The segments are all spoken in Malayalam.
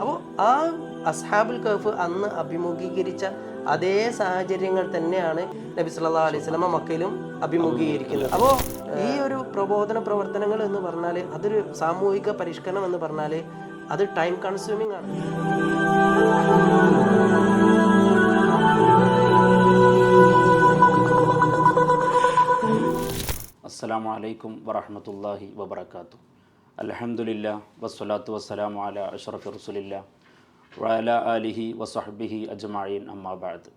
അപ്പോൾ ആ അസ്ഹാബുൽ കഫ് അന്ന് അഭിമുഖീകരിച്ച അതേ സാഹചര്യങ്ങൾ തന്നെയാണ് നബി സല്ലാ അലൈഹി വസല്ലമ മക്കയിലും അഭിമുഖീകരിക്കുന്നത്. അപ്പോൾ ഈ ഒരു പ്രബോധന പ്രവർത്തനങ്ങൾ എന്ന് പറഞ്ഞാൽ അതൊരു സാമൂഹിക പരിഷ്കരണം എന്ന് പറഞ്ഞാൽ അത് ടൈം കൺസ്യൂമിംഗ് ആണ്. അസ്സാം വലൈക്കും വറഹമത്തല്ലാഹി വബർക്കാത്തു അൽഹംദുലില്ലാ വസ്സലാത്തു വസ്സലാമു അല അഷറഫ് റസുലില്ല വഅല അലിഹി വസഹബിഹി അജ്മായിൻ അമ്മാബാദ്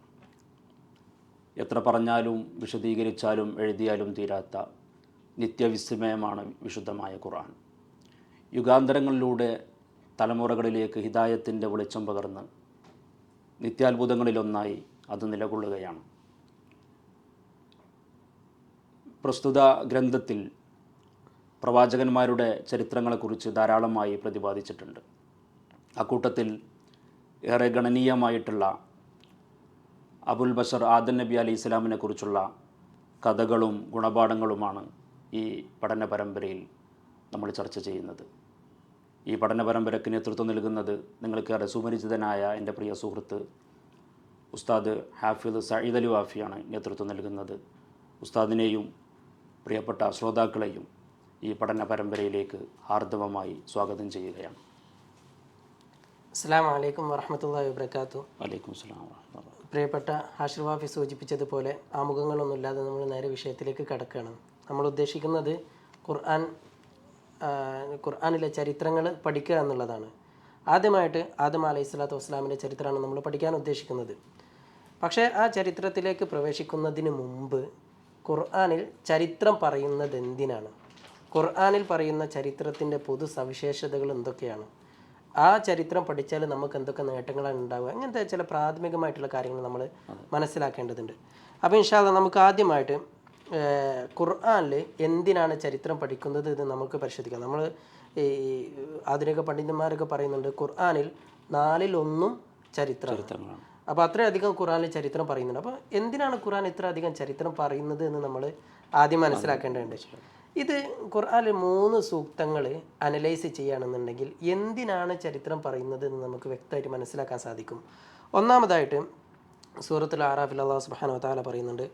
എത്ര പറഞ്ഞാലും വിശദീകരിച്ചാലും എഴുതിയാലും തീരാത്ത നിത്യവിസ്മയമാണ് വിശുദ്ധമായ ഖുർആൻ. യുഗാന്തരങ്ങളിലൂടെ തലമുറകളിലേക്ക് ഹിദായത്തിന്റെ വെളിച്ചം പകർന്ന് നിത്യാത്ഭുതങ്ങളിലൊന്നായി അത് നിലകൊള്ളുകയാണ്. പ്രസ്തുത ഗ്രന്ഥത്തിൽ പ്രവാചകന്മാരുടെ ചരിത്രങ്ങളെക്കുറിച്ച് ധാരാളമായി പ്രതിപാദിച്ചിട്ടുണ്ട്. അക്കൂട്ടത്തിൽ ഏറെ ഗണനീയമായിട്ടുള്ള അബുൽ ബഷർ ആദൻ നബി അലി ഇസ്ലാമിനെ കുറിച്ചുള്ള കഥകളും ഗുണപാഠങ്ങളുമാണ് ഈ പഠന പരമ്പരയിൽ നമ്മൾ ചർച്ച ചെയ്യുന്നത്. ഈ പഠന പരമ്പരയ്ക്ക് നേതൃത്വം നൽകുന്നത് നിങ്ങൾക്കേറെ സുപരിചിതനായ എന്റെ പ്രിയ സുഹൃത്ത് ഉസ്താദ് ഹാഫിദ് സയ്യിദ് അലി വാഫിയാണ് നേതൃത്വം നൽകുന്നത്. ഉസ്താദിനെയും പ്രിയപ്പെട്ട ശ്രോതാക്കളെയും ഈ പഠന പരമ്പരയിലേക്ക് ആർദവമായി സ്വാഗതം ചെയ്യുകയാണ്. അസ്സാം വലൈക്കും വറഹമത്തല്ലാഹി വബർക്കാത്തു വലൈക്കും സ്ലാം. പ്രിയപ്പെട്ട ഹാഷിർ വാഫി സൂചിപ്പിച്ചതുപോലെ ആമുഖങ്ങളൊന്നുമില്ലാതെ നമ്മൾ നേരെ വിഷയത്തിലേക്ക് കടക്കുകയാണ്. നമ്മൾ ഉദ്ദേശിക്കുന്നത് ഖുർആൻ ഖുർആനിലെ ചരിത്രങ്ങൾ പഠിക്കുക എന്നുള്ളതാണ്. ആദ്യമായിട്ട് ആദം അലൈഹി സ്വലാത്തു വസ്സലാമിന്റെ ചരിത്രമാണ് നമ്മൾ പഠിക്കാൻ ഉദ്ദേശിക്കുന്നത്. പക്ഷേ ആ ചരിത്രത്തിലേക്ക് പ്രവേശിക്കുന്നതിന് മുമ്പ് ഖുർആാനിൽ ചരിത്രം പറയുന്നത് എന്തിനാണ്? ഖുർആനിൽ പറയുന്ന ചരിത്രത്തിന്റെ പൊതു സവിശേഷതകൾ എന്തൊക്കെയാണ്? ആ ചരിത്രം പഠിച്ചാൽ നമുക്ക് എന്തൊക്കെ നേട്ടങ്ങളാണ് ഉണ്ടാവുക? അങ്ങനത്തെ ചില പ്രാഥമികമായിട്ടുള്ള കാര്യങ്ങൾ നമ്മൾ മനസ്സിലാക്കേണ്ടതുണ്ട്. അപ്പോൾ ഇൻഷാല്ല നമുക്ക് ആദ്യമായിട്ട് ഖുർആാനിൽ എന്തിനാണ് ചരിത്രം പഠിക്കുന്നത് എന്ന് നമുക്ക് പരിശോധിക്കാം. നമ്മൾ ഈ ആധുനിക പണ്ഡിതന്മാരൊക്കെ പറയുന്നുണ്ട് ഖുർആനിൽ നാലിലൊന്നും ചരിത്രമാണ് ചരിത്രങ്ങളാണ്. അപ്പോൾ അത്രയധികം ഖുറാനിൽ ചരിത്രം പറയുന്നുണ്ട്. അപ്പോൾ എന്തിനാണ് ഖുറാൻ ഇത്ര അധികം ചരിത്രം പറയുന്നത് എന്ന് നമ്മൾ ആദ്യം മനസ്സിലാക്കേണ്ടതുണ്ട്. ഇത് ഖുർആനിൽ മൂന്ന് സൂക്തങ്ങൾ അനലൈസ് ചെയ്യുകയാണെന്നുണ്ടെങ്കിൽ എന്തിനാണ് ചരിത്രം പറയുന്നത് എന്ന് നമുക്ക് വ്യക്തമായിട്ട് മനസ്സിലാക്കാൻ സാധിക്കും ഒന്നാമതായിട്ട് സൂറത്തുൽ ആറാഫിൽ അള്ളാഹു സുബ്ഹാനഹു വതആല പറയുന്നുണ്ട്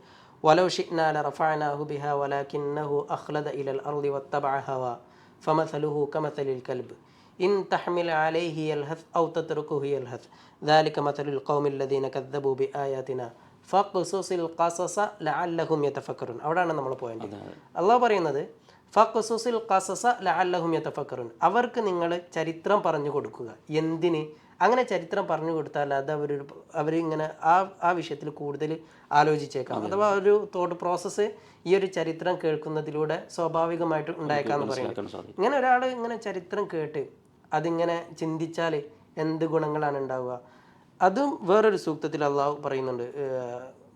വലൗ ഷിഅ്നാ ലറഫഅനാഹു ബിഹാ വലാകിന്നഹു അഖ്ലദ ഇലൽ അർളി വത്തബഅ ഹവാ ഫമസലുഹു കമസലിൽ കൽബ് ഇൻ തഹ്മിൽ അലൈഹി യൽഹസ് ഔ തത്രുകുഹു യൽഹസ് ذلك مثل القوم الذين كذبوا بآياتنا ഫഖ്സുസിൽ ഖസസ ലഅല്ലഹും യതഫക്കറുൻ അവിടെയാണ് നമ്മൾ പോയിന്റ് അള്ളാഹ് പറയുന്നത് ഫഖ്സുസിൽ ഖസസ ലഅല്ലഹും യതഫക്കറുൻ അവർക്ക് നിങ്ങൾ ചരിത്രം പറഞ്ഞു കൊടുക്കുക. എന്തിന്? അങ്ങനെ ചരിത്രം പറഞ്ഞു കൊടുത്താൽ അത് അവർ അവരിങ്ങനെ ആ ആ വിഷയത്തിൽ കൂടുതൽ ആലോചിച്ചേക്കാം. അഥവാ ഒരു തോട്ട് പ്രോസസ്സ് ഈ ഒരു ചരിത്രം കേൾക്കുന്നതിലൂടെ സ്വാഭാവികമായിട്ട് ഉണ്ടായേക്കാന്ന് പറയുന്നത്. ഇങ്ങനെ ഒരാൾ ഇങ്ങനെ ചരിത്രം കേട്ട് അതിങ്ങനെ ചിന്തിച്ചാൽ എന്ത് ഗുണങ്ങളാണ് ഉണ്ടാവുക? അതും വേറൊരു സൂക്തത്തിൽ അള്ളാഹു പറയുന്നുണ്ട്.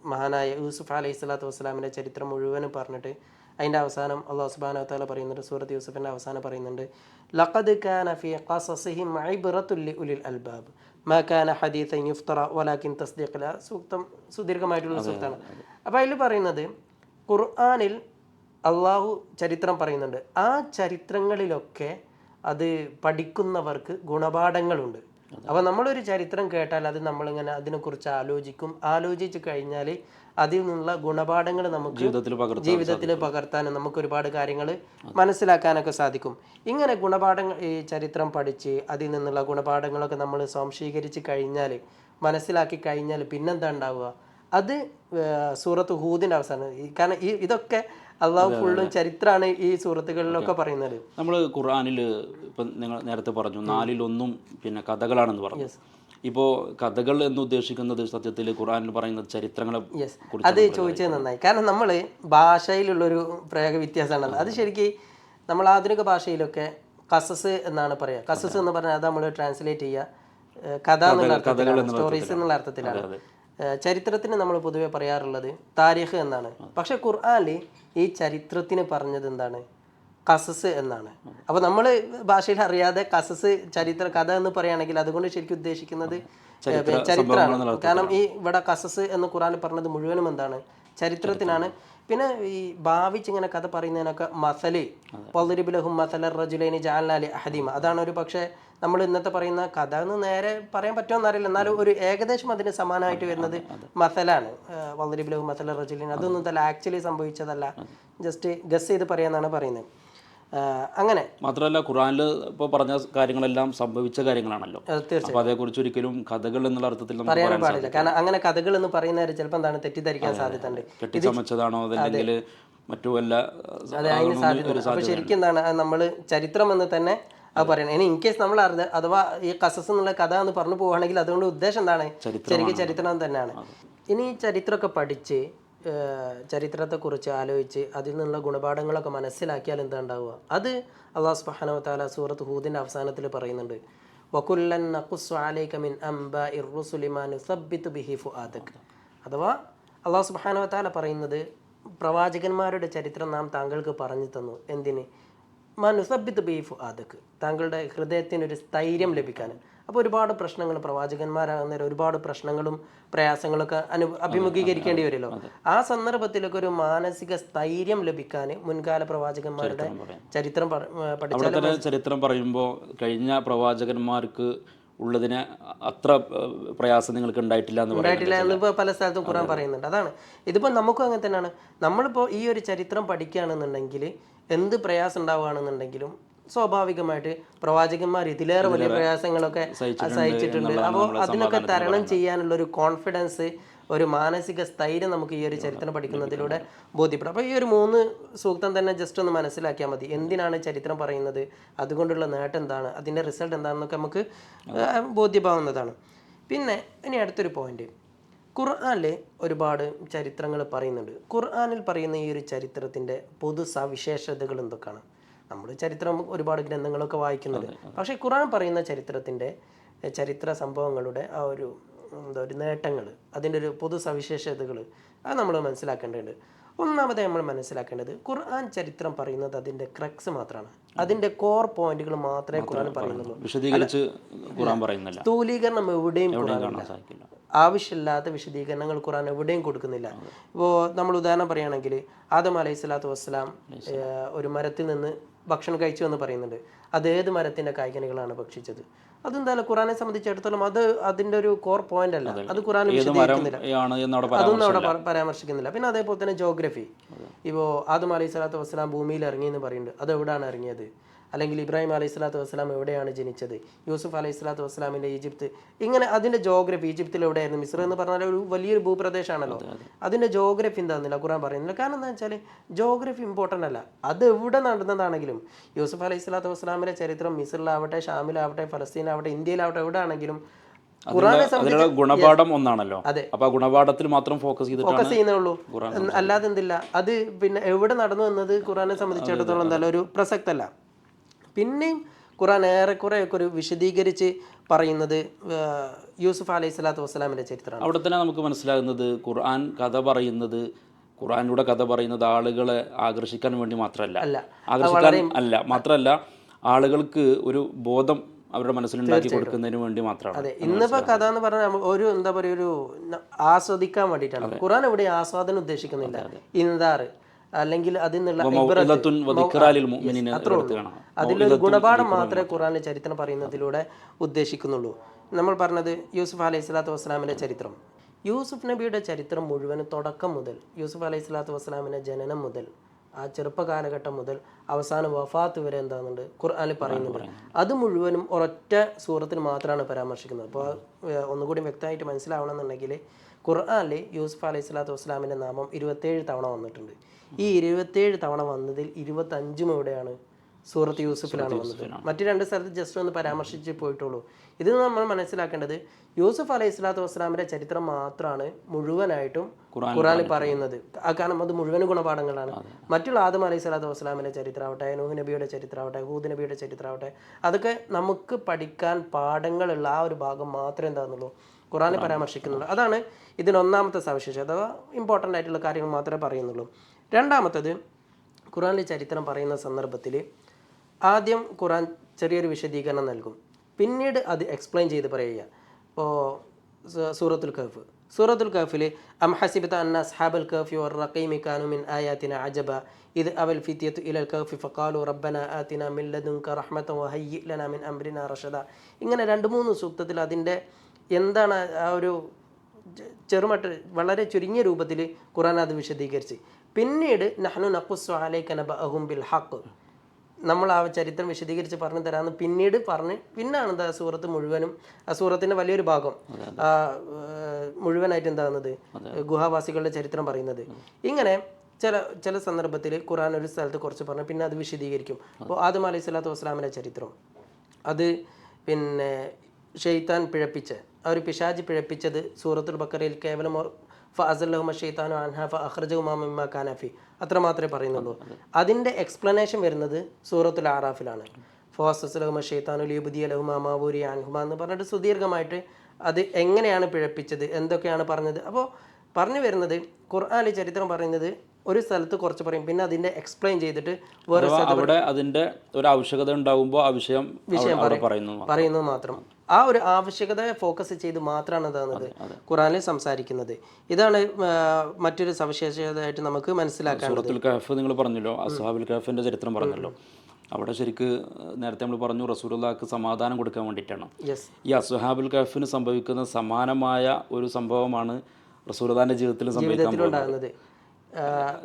മഹാനായ യൂസുഫ് അലൈഹി സ്വലാത്തു വസ്സലാമിന്റെ ചരിത്രം മുഴുവനും പറഞ്ഞിട്ട് അതിന്റെ അവസാനം അള്ളാഹു സുബാന താല പറയുന്നുണ്ട്. സൂറത്ത് യൂസുഫിന്റെ അവസാനം പറയുന്നുണ്ട് ലഖദ് കാന ഫി ഖസസിഹിം ഇബ്റത്തുൽ ഉലിൽ അൽബാബ്. മാ കാന ഹദീസൻ യുഫ്തറ വലാകിൻ സൂക്തം സുദീർഘമായിട്ടുള്ള സൂക്തമാണ്. അപ്പോൾ അതിൽ പറയുന്നത് ഖുർആനിൽ അള്ളാഹു ചരിത്രം പറയുന്നുണ്ട്. ആ ചരിത്രങ്ങളിലൊക്കെ അത് പഠിക്കുന്നവർക്ക് ഗുണപാഠങ്ങളുണ്ട്. അപ്പോൾ നമ്മളൊരു ചരിത്രം കേട്ടാൽ അത് നമ്മളിങ്ങനെ അതിനെക്കുറിച്ച് ആലോചിക്കും. ആലോചിച്ച് കഴിഞ്ഞാൽ അതിൽ നിന്നുള്ള ഗുണപാഠങ്ങൾ നമുക്ക് ജീവിതത്തിൽ ജീവിതത്തിൽ പകർത്താനും നമുക്ക് ഒരുപാട് കാര്യങ്ങൾ മനസ്സിലാക്കാനൊക്കെ സാധിക്കും. ഇങ്ങനെ ഗുണപാഠങ്ങൾ ഈ ചരിത്രം പഠിച്ച് അതിൽ നിന്നുള്ള ഗുണപാഠങ്ങളൊക്കെ നമ്മൾ സ്വാംശീകരിച്ച് കഴിഞ്ഞാൽ മനസ്സിലാക്കി കഴിഞ്ഞാൽ പിന്നെന്താ ഉണ്ടാവുക? അത് സൂറത്ത് ഹൂദിന്റെ അവസാനം. കാരണം ഈ ഇതൊക്കെ അള്ളാഹു ഫുള്ളും ചരിത്രമാണ് ഈ സൂറത്തുകളിലൊക്കെ പറയുന്നത്. നമ്മൾ ഖുർആനിൽ ഇപ്പം നിങ്ങൾ നേരത്തെ പറഞ്ഞു നാലിലൊന്നും പിന്നെ കഥകളാണെന്ന് പറഞ്ഞു. ഇപ്പോൾ കഥകൾ എന്ന് ഉദ്ദേശിക്കുന്നത് സത്യത്തിൽ ഖുർആനിൽ പറയുന്ന ചരിത്രങ്ങളെ അത് ചോദിച്ചത് നന്നായി. കാരണം നമ്മൾ ഭാഷയിലുള്ളൊരു പ്രയോഗ വ്യത്യാസമാണ് അത്. ശരിക്കും നമ്മൾ ആധുനിക ഭാഷയിലൊക്കെ കസസ് എന്നാണ് പറയുക. കസസ് എന്ന് പറഞ്ഞാൽ അത് നമ്മൾ ട്രാൻസ്ലേറ്റ് ചെയ്യുക കഥ എന്നുള്ള സ്റ്റോറീസ് എന്നുള്ള അർത്ഥത്തിലാണ്. ചരിത്രത്തിന് നമ്മൾ പൊതുവെ പറയാറുള്ളത് താരിഖ് എന്നാണ്. പക്ഷെ ഖുർആനിൽ ഈ ചരിത്രത്തിന് പറഞ്ഞത് എന്താണ്? കസസ് എന്നാണ്. അപ്പോൾ നമ്മൾ ഭാഷയിൽ അറിയാതെ കസസ് ചരിത്ര കഥ എന്ന് പറയുകയാണെങ്കിൽ അതുകൊണ്ട് ശരിക്കും ഉദ്ദേശിക്കുന്നത് ചരിത്രമാണ് കാരണം ഈ ഇവിടെ കസസ് എന്ന് ഖുറാൻ പറഞ്ഞത് മുഴുവനും എന്താണ്? ചരിത്രത്തിനാണ്. പിന്നെ ഈ ഭാവിച്ച് ഇങ്ങനെ കഥ പറയുന്നതിനൊക്കെ മസൽ പൊളിബിലഹും മസലർ റജുലൈനി ജാലാലി അഹദീമ. അതാണ് ഒരു പക്ഷേ നമ്മൾ ഇന്നത്തെ പറയുന്ന കഥ എന്ന് നേരെ പറയാൻ പറ്റുമെന്നറിയില്ല എന്നാലും ഒരു ഏകദേശം അതിന് സമാനമായിട്ട് വരുന്നത് മസലാണ്. വളരെ ബിലവ് മസല റജലിൻ അതൊന്നും തല്ല ആക്ച്വലി സംഭവിച്ചതല്ല. ജസ്റ്റ് ഗസ് ചെയ്ത് പറയാന്നാണ് പറയുന്നത്. അങ്ങനെ. മാത്രമല്ല ഖുറാനിൽ ഇപ്പോൾ പറഞ്ഞ കാര്യങ്ങളെല്ലാം സംഭവിച്ച കാര്യങ്ങളാണല്ലോ. അപ്പോൾ അതേക്കുറിച്ച് ഒരിക്കലും കഥകൾ എന്നുള്ള അർത്ഥത്തിൽ നമുക്ക് പറയാൻ പാടില്ല. കാരണം അങ്ങനെ കഥകൾ എന്ന് പറയുന്നവർ ചിലപ്പോൾ എന്താണ് തെറ്റിദ്ധരിക്കാൻ സാധ്യതയുണ്ട്. കെട്ടിച്ചമച്ചതാണോ അതല്ലെങ്കിൽ മറ്റു വല്ല അതെ അതിന് സാധ്യത അപ്പൊ ശരിക്കും എന്താണ് നമ്മൾ ചരിത്രം എന്ന് തന്നെ അത് പറയണം ഇനി ഇൻ കേസ് നമ്മൾ അറിഞ്ഞ അഥവാ ഈ കസസ് എന്നുള്ള കഥ എന്ന് പറഞ്ഞു പോവുകയാണെങ്കിൽ അതുകൊണ്ട് ഉദ്ദേശം എന്താണ്? ശരിക്കും ചരിത്രം തന്നെയാണ്. ഇനി ഈ ചരിത്രമൊക്കെ പഠിച്ച് ചരിത്രത്തെ കുറിച്ച് ആലോചിച്ച് അതിൽ നിന്നുള്ള ഗുണപാഠങ്ങളൊക്കെ മനസ്സിലാക്കിയാൽ എന്താ ഉണ്ടാവുക? അത് അള്ളാഹു സുബ്ഹാനഹു താല സൂറത്ത് ഹൂദിന്റെ അവസാനത്തിൽ പറയുന്നുണ്ട്. അലൈക മിൻ ബിഹി ഫുആദക്. അഥവാ അള്ളാഹു സുബ്ഹാനഹു താല പറയുന്നത് പ്രവാചകന്മാരുടെ ചരിത്രം നാം താങ്കൾക്ക് പറഞ്ഞു തന്നു. എന്തിന്? മനുസബിത്ത് ബീഫ് ആദക്ക്. താങ്കളുടെ ഹൃദയത്തിന് ഒരു സ്ഥൈര്യം ലഭിക്കാൻ അപ്പോൾ ഒരുപാട് പ്രശ്നങ്ങൾ പ്രവാചകന്മാരാകുന്ന ഒരുപാട് പ്രശ്നങ്ങളും പ്രയാസങ്ങളൊക്കെ അനു അഭിമുഖീകരിക്കേണ്ടി വരുമല്ലോ. ആ സന്ദർഭത്തിലൊക്കെ ഒരു മാനസിക സ്ഥൈര്യം ലഭിക്കാൻ മുൻകാല പ്രവാചകന്മാരുടെ ചരിത്രം പഠിച്ചാൽ ചരിത്രം പറയുമ്പോൾ കഴിഞ്ഞ പ്രവാചകന്മാർക്ക് ഉള്ളതിന് അത്ര പ്രയാസം നിങ്ങൾക്ക് ഉണ്ടായിട്ടില്ല എന്ന് ഉണ്ടായിട്ടില്ല എന്നിപ്പോൾ പല സ്ഥലത്തും ഖുറാൻ പറയുന്നുണ്ട്. അതാണ്. ഇതിപ്പോൾ നമുക്കും അങ്ങനെ തന്നെയാണ്. നമ്മളിപ്പോൾ ഈ ഒരു ചരിത്രം പഠിക്കുകയാണെന്നുണ്ടെങ്കിൽ എന്ത് പ്രയാസം ഉണ്ടാവുകയാണെന്നുണ്ടെങ്കിലും സ്വാഭാവികമായിട്ട് പ്രവാചകന്മാർ ഇതിലേറെ വലിയ പ്രയാസങ്ങളൊക്കെ സഹിച്ചിട്ടുണ്ട് അപ്പോൾ അതിനൊക്കെ തരണം ചെയ്യാനുള്ള ഒരു കോൺഫിഡൻസ് ഒരു മാനസിക സ്ഥൈര്യം നമുക്ക് ഈ ഒരു ചരിത്രം പഠിക്കുന്നതിലൂടെ ബോധ്യപ്പെടും. അപ്പോൾ ഈ ഒരു മൂന്ന് സൂക്തം തന്നെ ജസ്റ്റ് ഒന്ന് മനസ്സിലാക്കിയാൽ മതി. എന്തിനാണ് ചരിത്രം പറയുന്നത്? അതുകൊണ്ടുള്ള നേട്ടം എന്താണ്? അതിന്റെ റിസൾട്ട് എന്താണെന്നൊക്കെ നമുക്ക് ബോധ്യമാവുന്നതാണ്. പിന്നെ ഇനി അടുത്തൊരു പോയിന്റ് ഖുർആനിൽ ഒരുപാട് ചരിത്രങ്ങൾ പറയുന്നുണ്ട്. ഖുർആാനിൽ പറയുന്ന ഈ ഒരു ചരിത്രത്തിന്റെ പൊതു സവിശേഷതകൾ എന്തൊക്കെയാണ്? നമ്മൾ ചരിത്രം ഒരുപാട് ഗ്രന്ഥങ്ങളൊക്കെ വായിക്കുന്നുണ്ട്. പക്ഷേ ഖുർആൻ പറയുന്ന ചരിത്രത്തിന്റെ ചരിത്ര സംഭവങ്ങളുടെ ആ ഒരു എന്താ ഒരു നേട്ടങ്ങൾ അതിന്റെ ഒരു പൊതു സവിശേഷതകൾ അത് നമ്മൾ മനസ്സിലാക്കേണ്ടതുണ്ട്. ഒന്നാമതായി നമ്മൾ മനസ്സിലാക്കേണ്ടത് ഖുർആൻ ചരിത്രം പറയുന്നത് അതിന്റെ ക്രക്സ് മാത്രമാണ്. അതിന്റെ കോർ പോയിന്റുകൾ മാത്രമേ ഖുർആൻ പറയുന്നുള്ളൂ. വിശദീകരിച്ച് ഖുർആൻ പറയുന്നില്ല. സ്ഥൂലീകരണം എവിടെയും ആവശ്യമില്ലാത്ത വിശദീകരണങ്ങൾ ഖുർആൻ എവിടെയും കൊടുക്കുന്നില്ല. ഇപ്പോൾ നമ്മൾ ഉദാഹരണം പറയുകയാണെങ്കിൽ ആദം അലൈഹി സ്വലാത്തു വസ്സലാം ഒരു മരത്തിൽ നിന്ന് ഭക്ഷണം കഴിച്ചു എന്ന് പറയുന്നുണ്ട്. അത് ഏത് മരത്തിന്റെ കായ്കനികളാണ് ഭക്ഷിച്ചത്? അതെന്തായാലും ഖുറാനെ സംബന്ധിച്ചിടത്തോളം അത് അതിന്റെ ഒരു കോർ പോയിന്റ് അല്ല. അത്. ഖുറാൻ വിശദീകരിക്കുന്നില്ല. അതൊന്നും അവിടെ പരാമർശിക്കുന്നില്ല. പിന്നെ അതേപോലെ തന്നെ ജോഗ്രഫി ഇപ്പോൾ ആദം അലൈഹി സ്വലാത്തു വസ്സലാം ഭൂമിയിൽ ഇറങ്ങി എന്ന് പറയുന്നുണ്ട്. അത് എവിടെയാണ് ഇറങ്ങിയത്? അല്ലെങ്കിൽ ഇബ്രാഹിം അലൈഹി സ്വലാത്തു വസ്സലാം എവിടെയാണ് ജനിച്ചത്? യൂസുഫ് അലൈഹി സ്വലാത്തു വസ്സലാമിന്റെ ഈജിപ്ത്. ഇങ്ങനെ അതിന്റെ ജോഗ്രഫി ഈജിപ്തിൽ എവിടെയായിരുന്നു? മിസ്ര എന്ന് പറഞ്ഞാൽ ഒരു വലിയൊരു ഭൂപ്രദേശമാണല്ലോ. അതിന്റെ ജോഗ്രഫി എന്താണെന്നില്ല ഖുറാൻ പറയുന്നില്ല. കാരണം എന്താ വെച്ചാൽ ജോഗ്രഫി ഇമ്പോർട്ടന്റ് അല്ല. അത് എവിടെ നടന്നതാണെങ്കിലും യൂസുഫ് അലൈഹി സ്വലാത്തു വസ്സലാമിന്റെ ചരിത്രം മിസ്രിലാവട്ടെ ഷാമിലാവട്ടെ ഫലസ്തീനാവട്ടെ ഇന്ത്യയിലാവട്ടെ എവിടെ ആണെങ്കിലും അതിനുള്ള ഗുണപാഠം ഒന്നാണല്ലോ. അപ്പൊ ഗുണപാഠത്തിൽ മാത്രം ഫോക്കസ് ഫോക്കസ് ചെയ്യുന്നുള്ളൂ അല്ലാതെ എന്തില്ല. അത് പിന്നെ എവിടെ നടന്നു എന്നത് ഖുറാനെ സംബന്ധിച്ചിടത്തോളം എന്തായാലും ഒരു പ്രസക്തല്ല. പിന്നെയും ഖുറാൻ ഏറെക്കുറെ ഒക്കെ ഒരു വിശദീകരിച്ച് പറയുന്നത് യൂസുഫ് അലൈഹി സ്വലാത്തു വസ്സലാമിന്റെ ചരിത്രമാണ്. അവിടെ തന്നെ നമുക്ക് മനസ്സിലാകുന്നത് ഖുർആൻ കഥ പറയുന്നത് ഖുർആനിലൂടെ കഥ പറയുന്നത് ആളുകളെ ആകർഷിക്കാൻ വേണ്ടി മാത്രമല്ല. അല്ല. ആകർഷിക്കാൻ അല്ല മാത്രമല്ല ആളുകൾക്ക് ഒരു ബോധം അവരുടെ മനസ്സിലുണ്ടാക്കി കൊടുക്കുന്നതിന് വേണ്ടി മാത്രമാണ്. അതെ. ഇന്നിപ്പോ കഥ എന്ന് പറഞ്ഞാൽ ഒരു എന്താ പറയുക ഒരു ആസ്വദിക്കാൻ വേണ്ടിയിട്ടാണ്. ഖുറാൻ ഇവിടെ ആസ്വാദനം ഉദ്ദേശിക്കുന്നില്ല. ഇന്താറ് അല്ലെങ്കിൽ അതിൽ നിന്നുള്ള. അതിലൊരു ഗുണപാഠം മാത്രമേ ഖുറാനിലെ ചരിത്രം പറയുന്നതിലൂടെ ഉദ്ദേശിക്കുന്നുള്ളൂ. നമ്മൾ പറഞ്ഞത് യൂസുഫ് അലൈഹി സ്വലാത്തു വസ്സലാമിന്റെ ചരിത്രം. യൂസുഫ് നബിയുടെ ചരിത്രം മുഴുവൻ തുടക്കം മുതൽ യൂസുഫ് അലൈഹി സ്വലാത്തു വസ്സലാമിന്റെ ജനനം മുതൽ ആ ചെറുപ്പ കാലഘട്ടം മുതൽ അവസാന വഫാത്ത് വരെ എന്താണെന്നുണ്ട് ഖുർആാനിൽ പറയുന്നുണ്ട് അത് മുഴുവനും ഒരൊറ്റ സൂറത്തിൽ മാത്രമാണ് പരാമർശിക്കുന്നത്. അപ്പോൾ ഒന്നുകൂടി വ്യക്തമായിട്ട് മനസ്സിലാവണമെന്നുണ്ടെങ്കിൽ ഖുർആാനിൽ യൂസുഫ് അലൈഹി സ്വലാത്തു വസ്സലാമിന്റെ നാമം ഇരുപത്തേഴ് തവണ വന്നിട്ടുണ്ട്. ഈ ഇരുപത്തേഴ് തവണ വന്നതിൽ ഇരുപത്തഞ്ചും എവിടെയാണ് സൂറത്ത് യൂസഫിലാണ് വന്നത്. മറ്റു രണ്ട് സ്ഥലത്ത് ജസ്റ്റ് ഒന്ന് പരാമർശിച്ച് പോയിട്ടുള്ളൂ. ഇത് നമ്മൾ മനസ്സിലാക്കേണ്ടത് യൂസഫ് അലൈഹി സ്വലാത്തു വസ്സലാമിന്റെ ചരിത്രം മാത്രമാണ് മുഴുവനായിട്ടും ഖുറാനിൽ പറയുന്നത്. ആ കാരണം അത് മുഴുവൻ ഗുണപാഠങ്ങളാണ്. മറ്റുള്ള ആദം അലൈഹി സ്വലാത്തു വസ്സലാമിന്റെ ചരിത്രമാവട്ടെ നൂഹ് നബിയുടെ ചരിത്രമാവട്ടെ ഹൂദ് നബിയുടെ ചരിത്രമാവട്ടെ അതൊക്കെ നമുക്ക് പഠിക്കാൻ പാഠങ്ങളുള്ള ആ ഒരു ഭാഗം മാത്രമേ എന്താണെന്നുള്ളൂ ഖുറാനിൽ പരാമർശിക്കുന്നുള്ളൂ. അതാണ് ഇതിന് ഒന്നാമത്തെ സവിശേഷത. അഥവാ ഇമ്പോർട്ടന്റ് ആയിട്ടുള്ള കാര്യങ്ങൾ മാത്രമേ പറയുന്നുള്ളൂ. രണ്ടാമത്തത് ഖുറാനിലെ ചരിത്രം പറയുന്ന സന്ദർഭത്തിൽ ആദ്യം ഖുറാൻ ചെറിയൊരു വിശദീകരണം നൽകും. പിന്നീട് അത് എക്സ്പ്ലെയിൻ ചെയ്ത് പറയുക. ഇപ്പോൾ സൂറത്തുൽ കഹഫ്. സൂറത്തുൽ കഹഫിൽ അം ഹസിബത അന്ന അസ്ഹാബൽ കഹഫി വർ റഖീമി കാനു മിൻ ആയാതിന അജബ. ഇത് അവൽ ഫിത്യത്തു ഇലൽ കഹഫി ഫക്കാലു റബ്ബന ആത്തിന മിൻ കറഹ്മത്തും റഹ്മത വഹയ്യി ലനാ മിൻ അംരിന റഷദ. ഇങ്ങനെ രണ്ട് മൂന്ന് സൂക്തത്തിൽ അതിന്റെ എന്താണ് ആ ഒരു ചെറുമട്ട് വളരെ ചുരുങ്ങിയ രൂപത്തിൽ ഖുറാൻ അത് വിശദീകരിച്ച്. പിന്നീട് നഹ്നു നഖുസ്സു അലൈക നബഅഹും ബിൽ ഹഖ്. നമ്മൾ ആ ചരിത്രം വിശദീകരിച്ച് പറഞ്ഞു തരാമെന്ന് പിന്നീട് പറഞ്ഞ് പിന്നാണ് എന്താ സൂറത്ത് മുഴുവനും ആ സൂറത്തിന്റെ വലിയൊരു ഭാഗം. മുഴുവനായിട്ട് എന്താകുന്നത്? ഗുഹാവാസികളുടെ ചരിത്രം പറയുന്നത്. ഇങ്ങനെ ചില ചില സന്ദർഭത്തിൽ ഖുറാൻ ഒരു സ്ഥലത്ത് കുറച്ച് പറഞ്ഞു പിന്നെ അത് വിശദീകരിക്കും. അപ്പോൾ ആദം അലൈഹി സ്വലാത്തു വസ്സലാമിന്റെ ചരിത്രം. അത് പിന്നെ ഷെയ്ത്താൻ പിഴപ്പിച്ച് ആ ഒരു പിശാജ് പിഴപ്പിച്ചത് സൂറത്തുൽ ബക്കറയിൽ കേവലം ഫഅസല്ലഹുമ ഷെയ്ത്താനു അൻഹ ഫ അഖ്റജഹുമാ മിമ്മ കാനഫി അത്ര മാത്രമേ പറയുന്നുള്ളൂ. അതിന്റെ എക്സ്പ്ലനേഷൻ വരുന്നത് സൂറത്തുൽ ആറാഫിലാണ്. ഫാസലഹുമ ഷെയ്ത്താനു ലിയുബുദി അലഹുമ മാവൂരി അൻഹുമ എന്ന് പറഞ്ഞിട്ട് സുദീർഘമായിട്ട് അത് എങ്ങനെയാണ് പിഴപ്പിച്ചത് എന്തൊക്കെയാണ് പറഞ്ഞത്? അപ്പോൾ പറഞ്ഞു വരുന്നത് ഖുർആാനിൽ ചരിത്രം പറയുന്നത് ഒരു സ്ഥലത്ത് കുറച്ച് പറയും പിന്നെ അതിന്റെ എക്സ്പ്ലെയിൻ ചെയ്തിട്ട് വേറെ അവിടെ അതിന്റെ ഒരു ആവശ്യകത ഉണ്ടാകുമ്പോൾ ആ വിഷയം വിഷയം പറയുന്നു പറയുന്നു പറയുന്നത് മാത്രം. ആ ഒരു ആവശ്യകത ഫോക്കസ് ചെയ്ത് മാത്രമാണ് എന്താകുന്നത് ഖുറാനിൽ സംസാരിക്കുന്നത്. ഇതാണ് മറ്റൊരു സവിശേഷതയായിട്ട് നമുക്ക് മനസ്സിലാക്കാൻ കഹഫ് നിങ്ങൾ പറഞ്ഞല്ലോ അസ്ഹാബുൽ കഹഫിന്റെ ചരിത്രം പറഞ്ഞല്ലോ. അവിടെ ശരിക്ക് നേരത്തെ നമ്മൾ പറഞ്ഞു റസൂലുള്ളാഹിക്ക് സമാധാനം കൊടുക്കാൻ വേണ്ടിയിട്ടാണ്. ഈ അസ്ഹാബുൽ കഹഫിന് സംഭവിക്കുന്ന സമാനമായ ഒരു സംഭവമാണ് റസൂലുള്ളാഹിന്റെ ജീവിതത്തിൽ സംഭവിക്കാൻ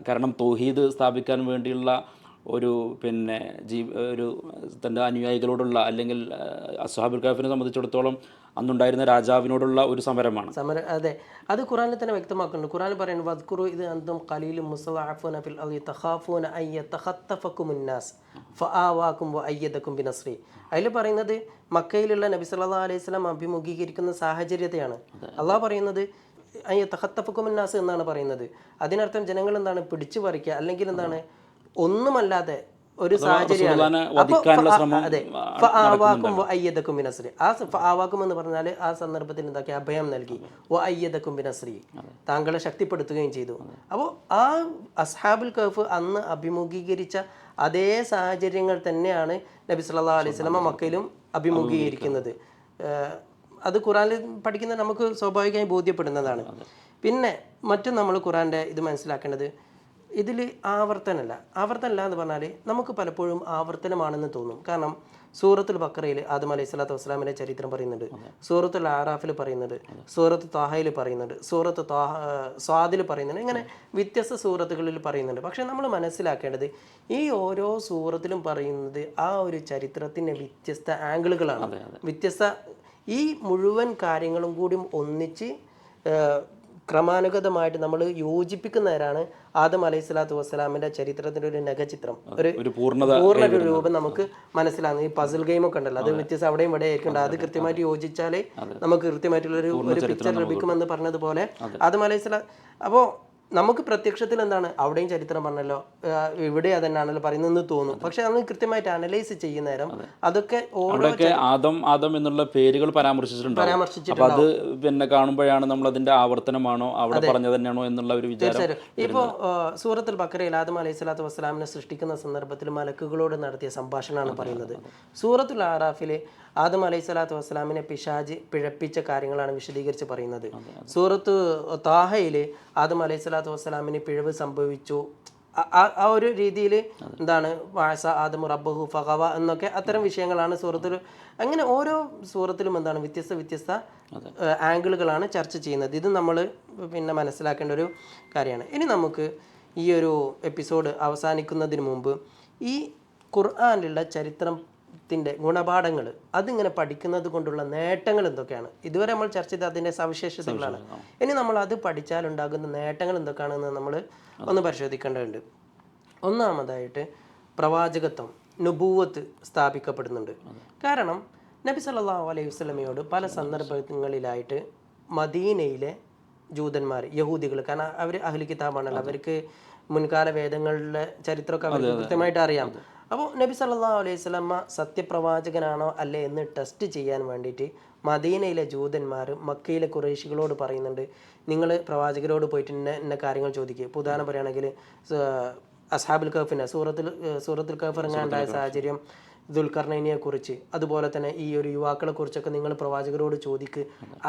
കാരണം തൗഹീദ് സ്ഥാപിക്കാൻ വേണ്ടിയുള്ള ഒരു പിന്നെ ജീ ഒരു തന്റെ അനുയായികളോടുള്ള അല്ലെങ്കിൽ അസ്ഹാബുൽ ഖാഫിനെ സംബന്ധിച്ചിടത്തോളം അന്നുണ്ടായിരുന്ന രാജാവിനോടുള്ള ഒരു സമരമാണ്. സമരം അതെ. അത് ഖുറാനിൽ തന്നെ വ്യക്തമാക്കുന്നുണ്ട്. ഖുറാനിൽ പറയുന്നു വദ്കുറു ഇത് അന്തും ഖലീലും മുസവാഫുന ഫിൽ അർദി തഖാഫൂന അയ്യ തഖത്തഫക്കും മുന്നാസ് ഫആവാക്കും വ അയ്യദക്കും ബിനസ്രി. അതിൽ പറയുന്നത് മക്കയിലുള്ള നബി സല്ലല്ലാഹു അലൈഹി വസല്ലം അഭിമുഖീകരിക്കുന്ന സാഹചര്യത്തെയാണ്. അള്ളാഹ് പറയുന്നത് അയ്യ തഖത്തഫക്കും മുന്നാസ് എന്നാണ് പറയുന്നത്. അതിനർത്ഥം ജനങ്ങൾ എന്താണ്? പിടിച്ചു പറിക്കുക അല്ലെങ്കിൽ എന്താണ്? ഒന്നുമല്ലാതെ ഒരു സാഹചര്യമാണ്. റസൂലുള്ളാഹിനെ അപ്പൊ വധിക്കാനുള്ള ഫ- ശ്രമം അതെ. ഫആവാക്കും വ അയ്യദക്കും ബിനസ്രി. ആ സ- ഫആവാക്കും എന്ന് പറഞ്ഞാൽ ആ സന്ദർഭത്തിൽ എന്താക്കി? അഭയം നൽകി. ഓ അയ്യതക്കും ബിനസ്രി. താങ്കളെ ശക്തിപ്പെടുത്തുകയും ചെയ്തു. അപ്പോൾ ആ അസ്ഹാബുൽ കഫ് അന്ന് അഭിമുഖീകരിച്ച അതേ സാഹചര്യങ്ങൾ തന്നെയാണ് നബി സല്ലാ അലൈഹി വസല്ലമ മക്കയിലും അഭിമുഖീകരിക്കുന്നത്. അത് ഖുറാനിൽ പഠിക്കുന്ന നമുക്ക് സ്വാഭാവികമായി ബോധ്യപ്പെടുന്നതാണ്. പിന്നെ മറ്റും നമ്മൾ ഖുറാന്റെ ഇത് മനസ്സിലാക്കേണ്ടത് ഇതിൽ ആവർത്തനമല്ല ആവർത്തനമല്ല എന്ന് പറഞ്ഞാൽ നമുക്ക് പലപ്പോഴും ആവർത്തനമാണെന്ന് തോന്നും. കാരണം സൂറത്തുൽ ബക്കറയിൽ ആദം അലൈഹി സ്വലാത്തു വസ്സലാമിന്റെ ചരിത്രം പറയുന്നുണ്ട്. സൂറത്തുൽ ആറാഫിൽ പറയുന്നുണ്ട്. സൂറത്ത് താഹയിൽ പറയുന്നുണ്ട്. സൂറത്ത് താഹ സ്വാദിൽ പറയുന്നുണ്ട്. ഇങ്ങനെ വ്യത്യസ്ത സൂറത്തുകളിൽ പറയുന്നുണ്ട്. പക്ഷേ നമ്മൾ മനസ്സിലാക്കേണ്ടത് ഈ ഓരോ സൂറത്തിലും പറയുന്നത് ആ ഒരു ചരിത്രത്തിന്റെ വ്യത്യസ്ത ആംഗിളുകളാണ്. വ്യത്യസ്ത ഈ മുഴുവൻ കാര്യങ്ങളും കൂടി ഒന്നിച്ച് ക്രമാനുഗതമായിട്ട് നമ്മൾ യോജിപ്പിക്കുന്നവരാണ് ആദം അലൈഹി സ്വലാത്തു വസ്സലാമിന്റെ ചരിത്രത്തിന്റെ ഒരു നഖചിത്രം. ഒരു പൂർണ ഒരു രൂപം നമുക്ക് മനസ്സിലാകുന്നു. ഈ പസിൽ ഗെയിം ഒക്കെ ഉണ്ടല്ലോ അത് വ്യത്യസ്ത അവിടെയും ഇവിടെ ആയിരിക്കും അത് കൃത്യമായിട്ട് യോജിച്ചാലേ നമുക്ക് കൃത്യമായിട്ടുള്ള ഒരു ഒരു പിക്ചർ ലഭിക്കുമെന്ന് പറഞ്ഞതുപോലെ ആദം അലൈഹി സ്വലാം അപ്പോൾ നമുക്ക് പ്രത്യക്ഷത്തിൽ എന്താണ്? അവിടെയും ചരിത്രം പറഞ്ഞല്ലോ. ഇവിടെ അതന്നെയാണല്ലോ പറയുന്നതെന്ന് തോന്നും. പക്ഷെ അന്ന് കൃത്യമായിട്ട് അനലൈസ് ചെയ്യുന്ന നേരം അതൊക്കെ അവിടെയൊക്കെ ആദം ആദം എന്നുള്ള പേരുകൾ പരാമർശിച്ചിട്ടുണ്ട്. അപ്പൊ അത് പിന്നെ കാണുമ്പോഴാണ് നമ്മൾ അതിന്റെ ആവർത്തനമാണോ അവിടെ പറഞ്ഞത് തന്നെയാണോ എന്നുള്ള ഒരു വിചാരം ഇപ്പോ സൂറത്തുൽ ബക്കറയിൽ ആദം അലൈഹി സ്വലാത്തു വസ്സലാമിനെ സൃഷ്ടിക്കുന്ന സന്ദർഭത്തിൽ മലക്കുകളോട് നടത്തിയ സംഭാഷണമാണ് പറയുന്നത്. സൂറത്തുൽ ആറാഫിലെ ആദം അലൈഹി സ്വലാത്തു വസ്സലാമിനെ പിശാജ് പിഴപ്പിച്ച കാര്യങ്ങളാണ് വിശദീകരിച്ച് പറയുന്നത്. സൂറത്ത് താഹയിൽ ആദം അലൈഹി സ്വലാത്തു വസ്സലാമിന് പിഴവ് സംഭവിച്ചു. ആ- ഒരു രീതിയിൽ എന്താണ് വാസ ആദം റബ്ബഹു ഫഹവ എന്നൊക്കെ അത്തരം വിഷയങ്ങളാണ് സൂറത്തിൽ അങ്ങനെ ഓരോ സൂറത്തിലും എന്താണ് വ്യത്യസ്ത വ്യത്യസ്ത ആംഗിളുകളാണ് ചർച്ച ചെയ്യുന്നത്. ഇത് നമ്മൾ പിന്നെ മനസ്സിലാക്കേണ്ട ഒരു കാര്യമാണ്. ഇനി നമുക്ക് ഈ ഒരു എപ്പിസോഡ് അവസാനിക്കുന്നതിന് മുമ്പ് ഈ ഖുർആാനിലുള്ള ചരിത്രത്തിന്റെ ഗുണപാഠങ്ങൾ അതിങ്ങനെ പഠിക്കുന്നത് കൊണ്ടുള്ള നേട്ടങ്ങൾ എന്തൊക്കെയാണ്? ഇതുവരെ നമ്മൾ ചർച്ച ചെയ്ത അതിന്റെ സവിശേഷതകളാണ്. ഇനി നമ്മൾ അത് പഠിച്ചാൽ ഉണ്ടാകുന്ന നേട്ടങ്ങൾ എന്തൊക്കെയാണെന്ന് നമ്മൾ ഒന്ന് പരിശോധിക്കേണ്ടതുണ്ട്. ഒന്നാമതായിട്ട് പ്രവാചകത്വം നുബൂവത്ത് സ്ഥാപിക്കപ്പെടുന്നുണ്ട്. കാരണം നബി സല്ലല്ലാഹു അലൈഹി വസ്ലമയോട് പല സന്ദർഭങ്ങളിലായിട്ട് മദീനയിലെ ജൂതന്മാർ യഹൂദികൾ കാരണം അവർ അഹ്ലി കിതാബാണല്ലോ. അവർക്ക് മുൻകാല വേദങ്ങളിലെ ചരിത്രമൊക്കെ അവർക്ക് കൃത്യമായിട്ട് അറിയാം. അപ്പോൾ നബി സല്ലാ അലൈഹി വസല്ലമ സത്യപ്രവാചകനാണോ അല്ലേ എന്ന് ടെസ്റ്റ് ചെയ്യാൻ വേണ്ടിയിട്ട് മദീനയിലെ ജൂതന്മാർ മക്കയിലെ കുറേശികളോട് പറയുന്നുണ്ട്. നിങ്ങൾ പ്രവാചകരോട് പോയിട്ട് ഇന്ന ഇന്ന കാര്യങ്ങൾ ചോദിക്കുക ഇപ്പോൾ ഉദാഹരണം പറയുകയാണെങ്കിൽ അസാബുൽ കഫിനെ സൂറത്തിൽ സൂറത്തുൽ കഹഫ് ഇറങ്ങാനുണ്ടായ സാഹചര്യം ദുൽഖർണൈനിയെ കുറിച്ച് അതുപോലെ തന്നെ ഈ ഒരു യുവാക്കളെ കുറിച്ചൊക്കെ നിങ്ങൾ പ്രവാചകരോട് ചോദിക്ക്.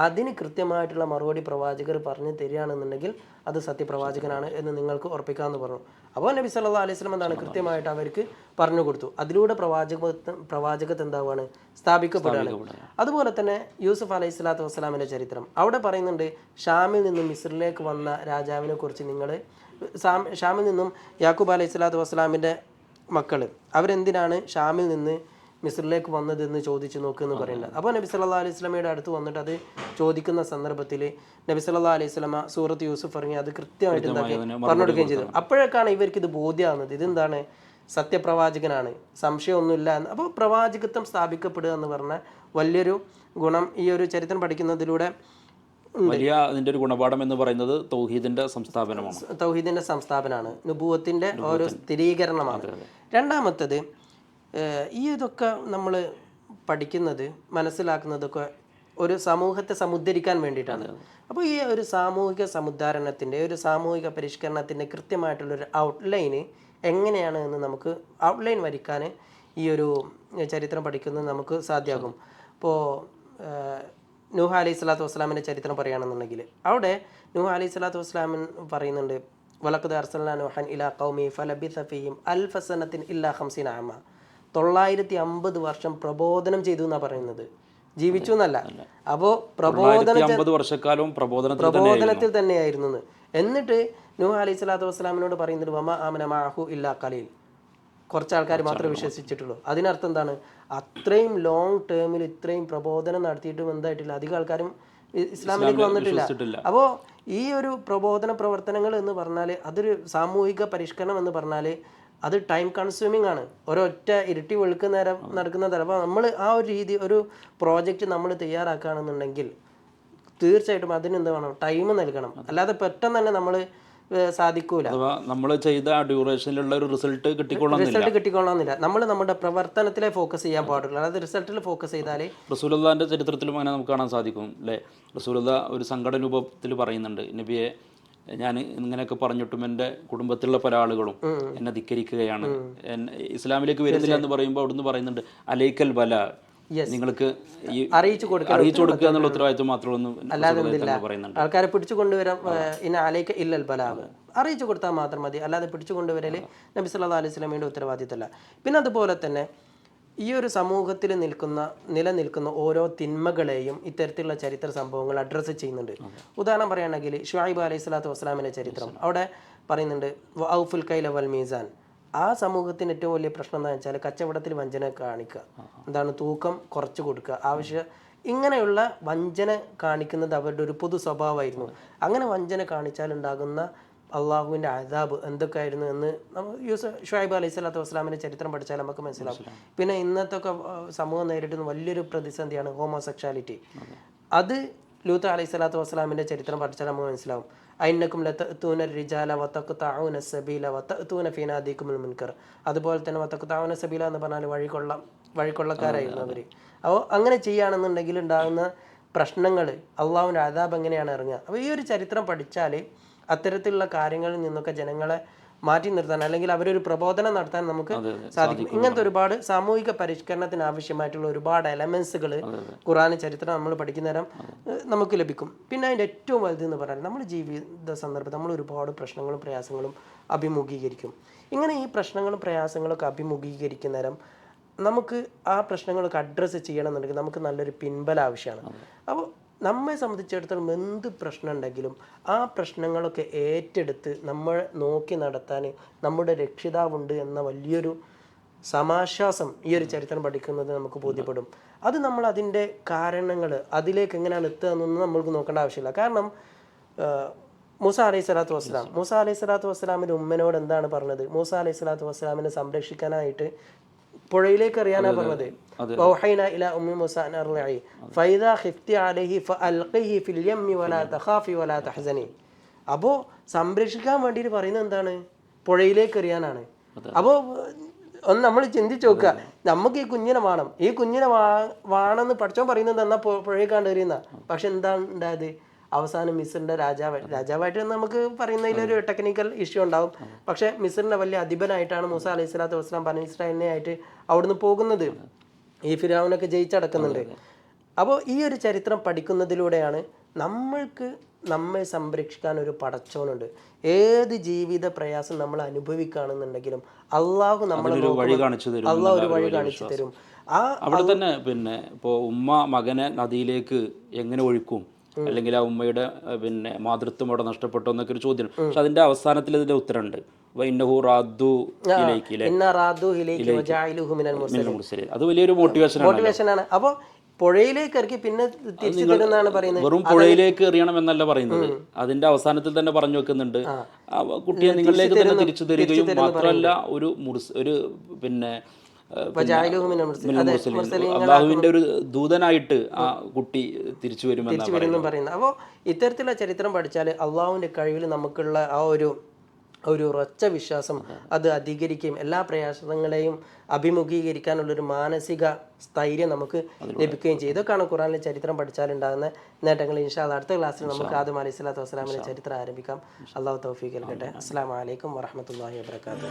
അതിന് കൃത്യമായിട്ടുള്ള മറുപടി പ്രവാചകർ പറഞ്ഞു തരികയാണെന്നുണ്ടെങ്കിൽ അത് സത്യപ്രവാചകനാണ് എന്ന് നിങ്ങൾക്ക് ഉറപ്പിക്കാമെന്ന് പറഞ്ഞു. അപ്പോൾ നബി സല്ലാ അലൈഹി സ്വലം എന്താണ് കൃത്യമായിട്ട് അവർക്ക് പറഞ്ഞു കൊടുത്തു. അതിലൂടെ പ്രവാചക പ്രവാചകത്ത് എന്താവുകയാണ് സ്ഥാപിക്കപ്പെടുകയാണ്. അതുപോലെ തന്നെ യൂസുഫ് അലൈഹി സ്വലാത്തു വസ്സലാമിന്റെ ചരിത്രം. അവിടെ പറയുന്നുണ്ട് ഷാമിൽ നിന്നും മിസ്രിലേക്ക് വന്ന രാജാവിനെ കുറിച്ച് നിങ്ങൾ ഷാമിൽ നിന്നും യാക്കൂബ് അലൈഹി സ്വലാത്തു വസ്സലാമിന്റെ മക്കൾ അവരെന്തിനാണ് ഷാമിൽ നിന്ന് മിസ്രിലേക്ക് വന്നതെന്ന് ചോദിച്ചു നോക്കുക എന്ന് പറയുന്നത്. അപ്പോൾ നബി സല്ലാ അലൈഹി സ്വലമയുടെ അടുത്ത് വന്നിട്ട് അത് ചോദിക്കുന്ന സന്ദർഭത്തിൽ നബി സല്ലാ അലൈഹി സ്വലമ സൂറത്ത് യൂസുഫ് ഇറങ്ങി അത് കൃത്യമായിട്ട് എന്താക്കി പറഞ്ഞു കൊടുക്കുകയും ചെയ്തു. അപ്പോഴേക്കാണ് ഇവർക്ക് ഇത് ബോധ്യമാകുന്നത്. ഇതെന്താണ്? സത്യപ്രവാചകനാണ്. സംശയമൊന്നുമില്ല എന്ന്. അപ്പോൾ പ്രവാചകത്വം സ്ഥാപിക്കപ്പെടുക എന്ന് പറഞ്ഞ വലിയൊരു ഗുണം ഈ ഒരു ചരിത്രം പഠിക്കുന്നതിലൂടെ വലിയ ഒരു ഗുണപാഠം എന്ന് പറയുന്നത് തൗഹീദിന്റെ സംസ്ഥാപനമാണ്. തൗഹീദിന്റെ സംസ്ഥാപനമാണ്. നുബൂവത്തിന്റെ ഓരോ സ്ഥിരീകരണമാണ്. രണ്ടാമത്തത് ഈ ഇതൊക്കെ നമ്മൾ പഠിക്കുന്നത് മനസ്സിലാക്കുന്നതൊക്കെ ഒരു സമൂഹത്തെ സമുദ്ധരിക്കാൻ വേണ്ടിയിട്ടാണ്. അപ്പോൾ ഈ ഒരു സാമൂഹിക സമുദ്ധാരണത്തിന്റെ ഒരു സാമൂഹിക പരിഷ്കരണത്തിന്റെ കൃത്യമായിട്ടുള്ളൊരു ഔട്ട്ലൈന് എങ്ങനെയാണ് എന്ന് നമുക്ക് ഔട്ട്ലൈൻ വരിക്കാൻ ഈ ഒരു ചരിത്രം പഠിക്കുന്നത് നമുക്ക് സാധ്യമാകും. ഇപ്പോൾ നൂഹ അലി സ്വലാത്തു വസ്സലാമിന്റെ ചരിത്രം പറയുകയാണെന്നുണ്ടെങ്കിൽ അവിടെ നൂഹ അലി സ്വലാത്തു വസ്സലാമിൻ പറയുന്നുണ്ട് വലക്കത് അർസലാൻ നുഹൻ ഇലാ കൗമി ഫലബി സഫീം അൽ ഫസനത്തിൻ ഇല്ലാ ഹംസിൻ ആമ തൊള്ളായിരത്തി അമ്പത് വർഷം പ്രബോധനം ചെയ്തു എന്നാണ് പറയുന്നത്. ജീവിച്ചു എന്നല്ല. അപ്പോൾ പ്രബോധന വർഷക്കാലവും പ്രബോധനത്തിൽ തന്നെയായിരുന്നു. എന്നിട്ട് നൂഹ് അലൈഹി സ്വലാത്തു വസ്സലാമിനോട് പറയുന്നത് വമ ആമന മാഹു ഇല്ലാ കലയിൽ കുറച്ച് ആൾക്കാർ മാത്രമേ വിശ്വസിച്ചിട്ടുള്ളൂ. അതിനർത്ഥം എന്താണ്? അത്രയും ലോങ് ടേമിൽ ഇത്രയും പ്രബോധനം നടത്തിയിട്ടും എന്തായിട്ടില്ല. അധികം ആൾക്കാരും ഇസ്ലാമിലേക്ക് വന്നിട്ടില്ല. അപ്പോ അപ്പോൾ ഈ ഒരു പ്രബോധന പ്രവർത്തനങ്ങൾ എന്ന് പറഞ്ഞാൽ അതൊരു സാമൂഹിക പരിഷ്കരണം എന്ന് പറഞ്ഞാൽ അത് ടൈം കൺസ്യൂമിംഗ് ആണ്. ഒരൊറ്റ ഇരുട്ടി വെളുക്കുന്ന നേരം നടക്കുന്നതല്ല അപ്പോൾ നമ്മൾ ആ ഒരു രീതി ഒരു പ്രോജക്റ്റ് നമ്മൾ തയ്യാറാക്കുകയാണെന്നുണ്ടെങ്കിൽ തീർച്ചയായിട്ടും അതിന് എന്ത് വേണം? ടൈം നൽകണം. അല്ലാതെ പെട്ടെന്ന് തന്നെ നമ്മൾ സാധിക്കൂല. നമ്മൾ ചെയ്ത ഡ്യൂറേഷനിലുള്ള ഒരു റിസൾട്ട് കിട്ടിക്കൊള്ളാം റിസൾട്ട് കിട്ടിക്കൊള്ളണമെന്നില്ല നമ്മൾ നമ്മുടെ പ്രവർത്തനത്തിലെ ഫോക്കസ് ചെയ്യാൻ പാടുള്ളൂ. അതായത് റിസൾട്ടിൽ ഫോക്കസ് ചെയ്താലേ റസൂലുള്ളാന്റെ ചരിത്രത്തിലും അങ്ങനെ നമുക്ക് കാണാൻ സാധിക്കും. അല്ലേ? റസൂലുള്ള ഒരു സങ്കട രൂപത്തിൽ പറയുന്നുണ്ട്. നബിയെ ഞാൻ ഇങ്ങനെയൊക്കെ പറഞ്ഞിട്ടും എന്റെ കുടുംബത്തിലുള്ള പല ആളുകളും എന്നെ ധിക്കരിക്കുകയാണ്. ഇസ്ലാമിലേക്ക് വരുന്നില്ല എന്ന് പറയുമ്പോൾ അവിടുന്ന് പറയുന്നുണ്ട് അലൈക്കൽ ബല. നിങ്ങൾക്ക് ഈ അറിയിച്ചു കൊടുക്കുക അറിയിച്ചു കൊടുക്കുക എന്നുള്ള ഉത്തരവാദിത്വം മാത്രമൊന്നും പറയുന്നുണ്ട്. ആൾക്കാരെ പിടിച്ചു കൊണ്ടുവരാൻ ഇല്ലൽ അറിയിച്ചു കൊടുത്താൽ മാത്രം മതി. അല്ലാതെ പിടിച്ചു കൊണ്ടുവരൽ നബി സല്ലാ അലൈഹി സ്വലമിയുടെ ഉത്തരവാദിത്തമല്ല. പിന്നെ അതുപോലെ തന്നെ ഈ ഒരു സമൂഹത്തിൽ നിൽക്കുന്ന നിലനിൽക്കുന്ന ഓരോ തിന്മകളെയും ഇത്തരത്തിലുള്ള ചരിത്ര സംഭവങ്ങൾ അഡ്രസ്സ് ചെയ്യുന്നുണ്ട്. ഉദാഹരണം പറയുകയാണെങ്കിൽ ഷുഹൈബ് അലൈഹി സ്വലാത്തു വസ്സലാമിന്റെ ചരിത്രം. അവിടെ പറയുന്നുണ്ട് ഔഫുൽ കൈല വൽ മീസാൻ. ആ സമൂഹത്തിന് ഏറ്റവും വലിയ പ്രശ്നം എന്താണെന്ന് വെച്ചാൽ കച്ചവടത്തിൽ വഞ്ചന കാണിക്കുക. എന്താണ് തൂക്കം കുറച്ച് കൊടുക്കുക. ആവശ്യ ഇങ്ങനെയുള്ള വഞ്ചന കാണിക്കുന്നത് അവരുടെ ഒരു പൊതു സ്വഭാവമായിരുന്നു. അങ്ങനെ വഞ്ചന കാണിച്ചാൽ ഉണ്ടാകുന്ന അള്ളാഹുവിന്റെ അതാബ് എന്തൊക്കെയായിരുന്നു എന്ന് നമ്മൾ യൂസ് ഷുഹൈബ് അലൈഹി സ്വലാത്തു വസ്സലാമിന്റെ ചരിത്രം പഠിച്ചാൽ നമുക്ക് മനസ്സിലാവും. പിന്നെ ഇന്നത്തെ ഒക്കെ സമൂഹം നേരിടുന്ന വലിയൊരു പ്രതിസന്ധിയാണ് ഹോമോസെക്ഷാലിറ്റി. അത്. ലൂത്ത് അലൈഹി സ്വലാത്തു വസ്സലാമിന്റെ ചരിത്രം പഠിച്ചാൽ നമുക്ക് മനസ്സിലാവും. അയിന്നക്കും ലത്തൂന റിജാല വത്തക്ക് താവുന സബീല വത്തൂന ഫീനാദിക്കും മുൻകർ. അതുപോലെ തന്നെ വത്തക്ക് താവുന സബീല എന്ന് പറഞ്ഞാൽ വഴികൊള്ള വഴികൊള്ളക്കാരായിരുന്നു അവർ അപ്പോൾ അങ്ങനെ ചെയ്യുകയാണെന്നുണ്ടെങ്കിൽ ഉണ്ടാകുന്ന പ്രശ്നങ്ങൾ അള്ളാഹുവിന്റെ അതാബ് എങ്ങനെയാണ് ഇറങ്ങുക? അപ്പോൾ ഈ ഒരു ചരിത്രം പഠിച്ചാൽ അത്തരത്തിലുള്ള കാര്യങ്ങളിൽ നിന്നൊക്കെ ജനങ്ങളെ മാറ്റി നിർത്താൻ അല്ലെങ്കിൽ അവരൊരു പ്രബോധനം നടത്താൻ നമുക്ക് സാധിക്കും. ഇങ്ങനത്തെ ഒരുപാട് സാമൂഹിക പരിഷ്കരണത്തിന് ആവശ്യമായിട്ടുള്ള ഒരുപാട് എലമെന്റ്സുകൾ ഖുറാൻ ചരിത്രം നമ്മൾ പഠിക്കുന്ന നേരം നമുക്ക് ലഭിക്കും. പിന്നെ അതിന്റെ ഏറ്റവും വലുത് എന്ന് പറഞ്ഞാൽ നമ്മൾ ജീവിത സന്ദർഭത്തിൽ നമ്മൾ ഒരുപാട് പ്രശ്നങ്ങളും പ്രയാസങ്ങളും അഭിമുഖീകരിക്കും. ഇങ്ങനെ ഈ പ്രശ്നങ്ങളും പ്രയാസങ്ങളൊക്കെ അഭിമുഖീകരിക്കുന്ന നേരം നമുക്ക് ആ പ്രശ്നങ്ങളൊക്കെ അഡ്രസ്സ് ചെയ്യണമെന്നുണ്ടെങ്കിൽ നമുക്ക് നല്ലൊരു പിൻബലം ആവശ്യമാണ്. അപ്പോൾ നമ്മെ സംബന്ധിച്ചിടത്തോളം എന്ത് പ്രശ്നം ഉണ്ടെങ്കിലും ആ പ്രശ്നങ്ങളൊക്കെ ഏറ്റെടുത്ത് നമ്മൾ നോക്കി നടത്താൻ നമ്മുടെ രക്ഷിതാവുണ്ട് എന്ന വലിയൊരു സമാശ്വാസം ഈ ഒരു ചരിത്രം പഠിക്കുന്നത് നമുക്ക് ബോധ്യപ്പെടും. അത് നമ്മൾ അതിന്റെ കാരണങ്ങൾ അതിലേക്ക് എങ്ങനെയാണ് എത്തുക എന്നൊന്നും നമ്മൾക്ക് നോക്കേണ്ട ആവശ്യമില്ല. കാരണം മൂസ അലൈഹി സ്വലാത്തു വസ്സലാം. മൂസ അലൈഹി സ്വലാത്തു വസ്സലാമിന്റെ ഉമ്മനോട് എന്താണ് പറഞ്ഞത്? മൂസ അലൈഹി സ്വലാത്തു വസ്സലാമിനെ സംരക്ഷിക്കാനായിട്ട് പുഴയിലേക്ക് എറിയാനാ പറഞ്ഞത്. അപ്പോ അപ്പോൾ സംരക്ഷിക്കാൻ വേണ്ടിയിട്ട് പറയുന്നത് എന്താണ്? പുഴയിലേക്ക് എറിയാനാണ് അപ്പോൾ ഒന്ന് നമ്മൾ ചിന്തിച്ച് നോക്കുക. നമുക്ക് ഈ കുഞ്ഞിനെ വേണം. ഈ കുഞ്ഞിനെ വാ വേണമെന്ന് പഠിച്ചോ പറയുന്നത് എന്നാ പുഴയിൽ കണ്ടെറിയുന്ന. പക്ഷെ എന്താണ് ഉണ്ടായത്? അവസാനം മിസറിന്റെ രാജാവ് രാജാവായിട്ട് നമുക്ക് പറയുന്നതിൽ ഒരു ടെക്നിക്കൽ ഇഷ്യൂ ഉണ്ടാവും. പക്ഷെ മിസറിന്റെ വലിയ അധിപനായിട്ടാണ് മൂസ അലൈഹി സ്വലാത്തു വസ്ലാം ബനു ഇസ്രായേലിനെ ആയിട്ട് അവിടുന്ന് പോകുന്നത്. ഈ ഫിരാവിനൊക്കെ ജയിച്ചടക്കുന്നുണ്ട്. അപ്പോൾ ഈ ഒരു ചരിത്രം പഠിക്കുന്നതിലൂടെയാണ് നമ്മൾക്ക് നമ്മെ സംരക്ഷിക്കാൻ ഒരു പടച്ചോനുണ്ട്. ഏത് ജീവിത പ്രയാസം നമ്മൾ അനുഭവിക്കുകയാണെന്നുണ്ടെങ്കിലും അള്ളാഹു നമ്മൾ വഴി കാണിച്ചു തരും അള്ളാഹു ഒരു വഴി കാണിച്ചു തരും. ആ അവിടെ തന്നെ പിന്നെ ഇപ്പോൾ ഉമ്മ മകനെ നദിയിലേക്ക് എങ്ങനെ ഒഴുക്കും? അല്ലെങ്കിൽ ആ ഉമ്മയുടെ പിന്നെ മാതൃത്വം അവിടെ നഷ്ടപ്പെട്ടോ എന്നൊക്കെ ഒരു ചോദ്യം പക്ഷെ അതിന്റെ അവസാനത്തിൽ ഇതിന്റെ ഉത്തരമുണ്ട്. അത് വലിയൊരു മോട്ടിവേഷൻ മോട്ടിവേഷൻ ആണ്. അപ്പോൾ പുഴയിലേക്ക് ഇറക്കി പിന്നെ തിരിച്ചു തരുമെന്നാണ് പറയുന്നത്. വെറും പുഴയിലേക്ക് എറിയണം എന്നല്ല പറയുന്നത്. അതിന്റെ അവസാനത്തിൽ തന്നെ പറഞ്ഞു വെക്കുന്നുണ്ട്. കുട്ടിയെ നിങ്ങളിലേക്ക് തന്നെ തിരിച്ചു തരികയും മാത്രമല്ല ഒരു മുറി ഒരു പിന്നെ അള്ളാഹുവിന്റെ ഒരു ദൂതനായിട്ട് ആ കുട്ടി തിരിച്ചു വരുമെന്ന് പറയുന്നു അപ്പോൾ ഇത്തരത്തിലുള്ള ചരിത്രം പഠിച്ചാൽ അള്ളാഹുവിന്റെ കഴിവിൽ നമുക്കുള്ള ആ ഒരു ഒരു ഉറച്ച വിശ്വാസം അത് അധികരിക്കുകയും എല്ലാ പ്രയാസങ്ങളെയും അഭിമുഖീകരിക്കാനുള്ളൊരു മാനസിക സ്ഥൈര്യം നമുക്ക് ലഭിക്കുകയും ചെയ്യും. ഇതൊക്കെയാണ് ഖുറാനിലെ ചരിത്രം പഠിച്ചാലുണ്ടാകുന്ന നേട്ടങ്ങൾ. ഇൻഷാൽ അടുത്ത ക്ലാസ്സിൽ നമുക്ക് ആദ്യം അലൈഹി സ്വലാത്തു വസ്സലാമിന്റെ ചരിത്രം ആരംഭിക്കാം. അള്ളാഹു തൗഫീഖ് നൽകട്ടെ. അസ്സാം വലൈക്കും വറഹമത്തല്ലാഹി വാബർക്കാത്തു